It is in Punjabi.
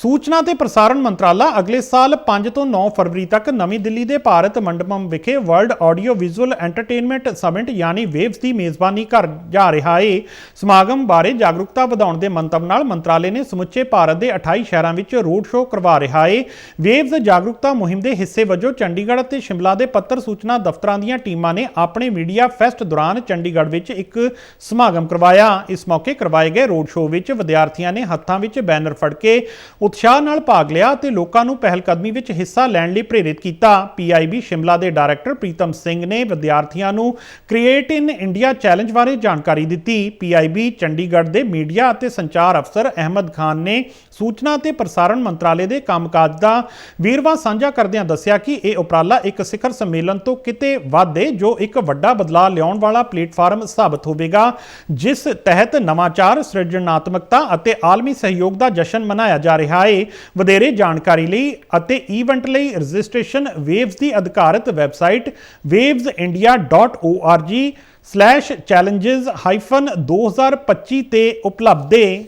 ਸੂਚਨਾ ਤੇ ਪ੍ਰਸਾਰਣ ਮੰਤਰਾਲਾ ਅਗਲੇ ਸਾਲ 5 ਤੋਂ 9 ਫਰਵਰੀ ਤੱਕ ਨਵੀਂ ਦਿੱਲੀ ਦੇ ਭਾਰਤ ਮੰਡਪਮ ਵਿਖੇ world audio visual entertainment summit ਯਾਨੀ ਵੇਵਸ ਦੀ ਮੇਜ਼ਬਾਨੀ ਕਰ ਜਾ ਰਿਹਾ ਏ। ਸਮਾਗਮ ਬਾਰੇ ਜਾਗਰੂਕਤਾ ਵਧਾਉਣ ਦੇ ਮੰਤਵ ਨਾਲ ਮੰਤਰਾਲੇ ਨੇ ਸਮੁੱਚੇ ਭਾਰਤ ਦੇ 28 ਸ਼ਹਿਰਾਂ ਵਿੱਚ ਰੋਡ ਸ਼ੋਅ ਕਰਵਾ ਰਿਹਾ ਏ। ਵੇਵਸ ਜਾਗਰੂਕਤਾ ਮੁਹਿੰਮ ਦੇ ਹਿੱਸੇ ਵਜੋਂ ਚੰਡੀਗੜ੍ਹ ਅਤੇ ਸ਼ਿਮਲਾ ਦੇ ਪੱਤਰ ਸੂਚਨਾ ਦਫ਼ਤਰਾਂ ਦੀਆਂ ਟੀਮਾਂ ਨੇ ਆਪਣੇ ਮੀਡੀਆ ਫੈਸਟ ਦੌਰਾਨ ਚੰਡੀਗੜ੍ਹ ਵਿੱਚ ਇੱਕ ਸਮਾਗਮ ਕਰਵਾਇਆ। ਇਸ ਮੌਕੇ ਕਰਵਾਏ ਗਏ ਰੋਡ ਸ਼ੋਅ ਵਿੱਚ ਵਿਦਿਆਰਥੀਆਂ ਨੇ ਹੱਥਾਂ ਵਿੱਚ ਬੈਨਰ ਫੜ ਕੇ ਉਤਸ਼ਾਹ ਨਾਲ ਭਾਗ ਲਿਆ ਅਤੇ ਲੋਕਾਂ ਨੂੰ ਪਹਿਲਕਦਮੀ ਵਿੱਚ ਹਿੱਸਾ ਲੈਣ ਲਈ ਪ੍ਰੇਰਿਤ ਕੀਤਾ। ਪੀਆਈਬੀ ਸ਼ਿਮਲਾ ਦੇ ਡਾਇਰੈਕਟਰ ਪ੍ਰੀਤਮ ਸਿੰਘ ਨੇ ਵਿਦਿਆਰਥੀਆਂ ਨੂੰ ਕ੍ਰੀਏਟ ਇਨ ਇੰਡੀਆ ਚੈਲੰਜ ਬਾਰੇ ਜਾਣਕਾਰੀ ਦਿੱਤੀ। ਪੀਆਈਬੀ ਚੰਡੀਗੜ੍ਹ ਦੇ ਮੀਡੀਆ ਅਤੇ ਸੰਚਾਰ ਅਫਸਰ ਅਹਿਮਦ ਖਾਨ ਨੇ ਸੂਚਨਾ ਅਤੇ ਪ੍ਰਸਾਰਣ ਮੰਤਰਾਲੇ ਦੇ ਕੰਮਕਾਜ ਦਾ ਵੀਰਵਾ ਸਾਂਝਾ ਕਰਦਿਆਂ ਦੱਸਿਆ ਕਿ ਇਹ ਉਪਰਾਲਾ ਇੱਕ ਸਿਖਰ ਸੰਮੇਲਨ ਤੋਂ ਕਿਤੇ ਵੱਧ ਹੈ ਜੋ ਇੱਕ ਵੱਡਾ ਬਦਲਾਅ ਲਿਆਉਣ ਵਾਲਾ ਪਲੇਟਫਾਰਮ ਸਾਬਤ ਹੋਵੇਗਾ, ਜਿਸ ਤਹਿਤ ਨਵਾਚਾਰ ਸਿਰਜਣਾਤਮਕਤਾ ਅਤੇ ਆਲਮੀ ਸਹਿਯੋਗ ਦਾ ਜਸ਼ਨ ਮਨਾਇਆ ਜਾ ਰਿਹਾ ਹੈ ਵਧੇਰੇ ਜਾਣਕਾਰੀ ਲਈ ਅਤੇ ਈਵੈਂਟ ਲਈ ਰਜਿਸਟ੍ਰੇਸ਼ਨ ਵੇਵਸ ਦੀ ਅਧਿਕਾਰਤ ਵੈਬਸਾਈਟ wavesindia.org/challenges-2025 ਤੇ ਉਪਲਬਧ ਹੈ